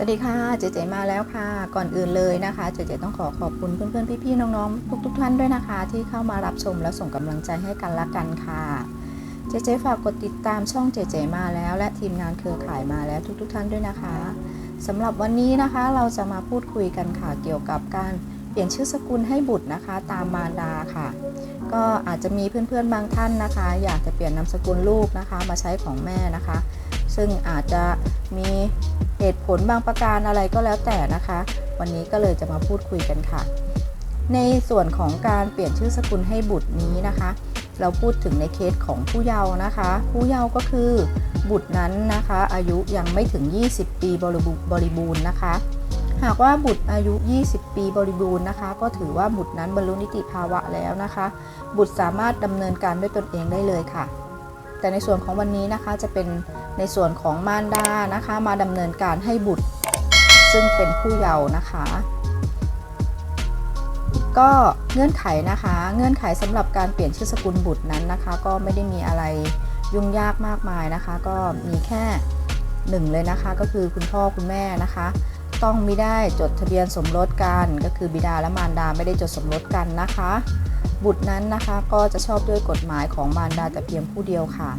สวัสดีค่ะ เจเจมาแล้วค่ะ ก่อนอื่นเลยนะคะ เจเจต้องขอขอบคุณเพื่อนๆ พี่ๆ น้องๆ ทุกๆ ท่านด้วยนะคะ ที่เข้ามารับชมและส่งกำลังใจให้กันละกันค่ะ เจเจฝากกดติดตามช่องเจเจมาแล้วและทีมงานเครือข่ายมาแล้วทุกๆ ท่านด้วยนะคะสำหรับวันนี้นะคะเราจะมาพูดคุยกันค่ะเกี่ยวกับการเปลี่ยนชื่อสกุลให้บุตรนะคะ ตามมารดาค่ะ ก็อาจจะมีเพื่อนๆ บางท่านนะคะ อยากจะเปลี่ยนนามสกุลลูกนะคะ มาใช้ของแม่นะคะ ซึ่งอาจจะมีเหตุผลบางประการอะไรก็แล้วแต่นะคะ วันนี้ก็เลยจะมาพูดคุยกันค่ะ ในส่วนของการเปลี่ยนชื่อสกุลให้บุตรนี้นะคะ เราพูดถึงในเคสของผู้เยาว์นะคะ ผู้เยาว์ก็คือบุตรนั้นนะคะ อายุยังไม่ถึง 20 ปีบริบูบริบูรณ์นะคะ หากว่าบุตรอายุ 20 ปีบริบูรณ์นะคะ ก็ถือว่าบุตรนั้นบรรลุนิติภาวะแล้วนะคะ บุตรสามารถดำเนินการด้วยตนเองได้เลยค่ะ แต่ในส่วนของวันนี้นะคะจะเป็น ในส่วนของมารดานะคะ มาดำเนินการให้บุตร ซึ่งเป็นผู้เยาว์นะคะ ก็เงื่อนไขนะคะ เงื่อนไขสำหรับการเปลี่ยนชื่อสกุลบุตรนั้นนะคะ ก็ไม่ได้มีอะไรยุ่งยากมากมายนะคะ ก็มีแค่หนึ่งเลยนะคะ ก็คือคุณพ่อคุณแม่นะคะ ต้องไม่ได้จดทะเบียนสมรสกัน ก็คือบิดาและมารดาไม่ได้จดสมรสกันนะคะ บุตรนั้นนะคะก็จะชอบด้วยกฎหมายของมารดาแต่เพียงผู้เดียวค่ะ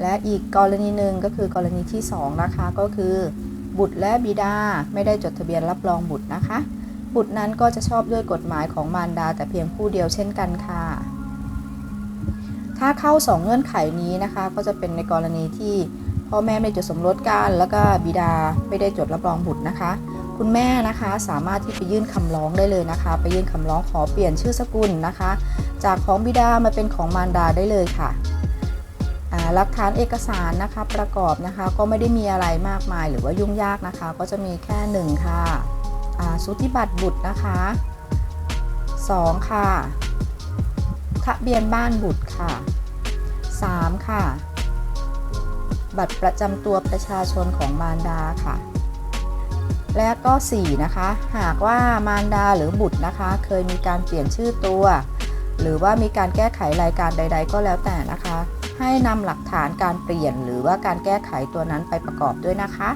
และอีกกรณีหนึ่งก็คือกรณีที่2นะคะก็คือ บุตรและบิดาไม่ได้จดทะเบียนรับรองบุตรนะคะ บุตรนั้นก็จะชอบด้วยกฎหมายของมารดาแต่เพียงผู้เดียวเช่นกันค่ะ ถ้าเข้า 2 เงื่อนไขนี้นะคะ ก็จะเป็นในกรณีที่พ่อแม่ไม่จดสมรสกันแล้วก็บิดาไม่ได้จดรับรองบุตรนะคะ คุณแม่นะคะสามารถที่ไปยื่นคำร้องได้เลยนะคะ ไปยื่นคำร้องขอเปลี่ยนชื่อสกุลนะคะ จากของบิดามาเป็นของมารดาได้เลยค่ะ หลักฐานเอกสารนะคะประกอบนะคะก็ไม่ได้มีอะไรมากมายหรือว่ายุ่งยากนะคะ ก็จะมีแค่หนึ่งค่ะสุติบัตรบุตรนะคะสองค่ะทะเบียนบ้านบุตรค่ะสามค่ะ บัตรประจำตัวประชาชนของมารดาค่ะและก็ 4 นะคะ หากว่ามารดาหรือบุตรนะคะ เคยมีการเปลี่ยนชื่อตัว หรือว่ามีการแก้ไขรายการใด ๆ ก็แล้วแต่นะคะ ให้นำหลักฐานการเปลี่ยนหรือว่าการแก้ไขตัวนั้นไปประกอบด้วยนะคะ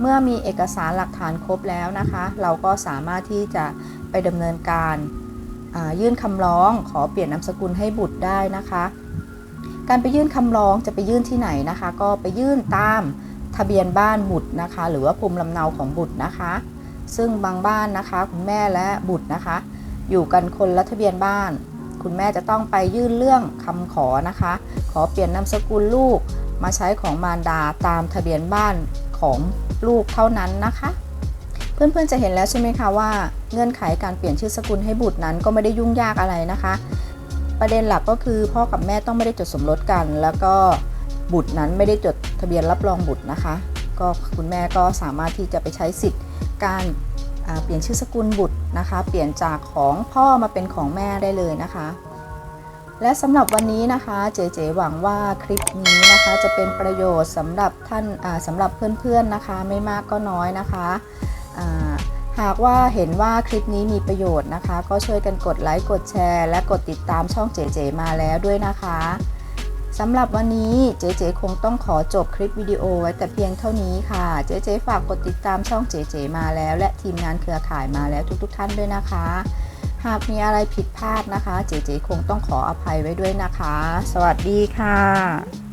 เมื่อมีเอกสารหลักฐานครบแล้วนะคะ เราก็สามารถที่จะไปดำเนินการยื่นคำร้องขอเปลี่ยนนามสกุลให้บุตรได้นะคะ การไปยื่นคำร้องจะไปยื่นที่ไหนนะคะ ก็ไปยื่นตามทะเบียนบ้านบุตรนะคะ หรือว่าภูมิลำเนาของบุตรนะคะ ซึ่งบางบ้านนะคะคุณแม่และบุตรนะคะ อยู่กันคนละทะเบียนบ้าน คุณแม่จะต้องไปยื่นเรื่องคำขอนะคะ ขอเปลี่ยนนามสกุลลูกมาใช้ของมารดาตามทะเบียนบ้านของลูกเท่านั้นนะคะ เพื่อนๆจะเห็นแล้วใช่ไหมคะว่าเงื่อนไขการเปลี่ยนชื่อสกุลให้บุตรนั้นก็ไม่ได้ยุ่งยากอะไรนะคะ ประเด็นหลักก็คือพ่อกับแม่ต้องไม่ได้จดสมรสกัน แล้วก็บุตรนั้นไม่ได้จดทะเบียนรับรองบุตรนะคะ ก็คุณแม่ก็สามารถที่จะไปใช้สิทธิ์การ เปลี่ยนชื่อสกุลบุตรนะคะ เปลี่ยนจากของพ่อมาเป็นของแม่ได้เลยนะคะ และสำหรับวันนี้นะคะ เจเจหวังว่าคลิปนี้นะคะจะเป็นประโยชน์สำหรับท่านสำหรับเพื่อนๆนะคะ ไม่มากก็น้อยนะคะหากว่าเห็นว่าคลิปนี้มีประโยชน์นะคะ ก็ช่วยกันกดไลค์กดแชร์ และกดติดตามช่องเจเจมาแล้วด้วยนะคะ สำหรับวันนี้เจเจคงต้องขอจบคลิปวิดีโอไว้แต่เพียงเท่านี้ค่ะ เจเจฝากกดติดตามช่องเจเจมาแล้วและทีมงานเครือข่ายมาแล้วทุกๆทท่านด้วยนะคะ หากมีอะไรผิดพลาดนะคะ เจเจคงต้องขออภัยไว้ด้วยนะคะ สวัสดีค่ะ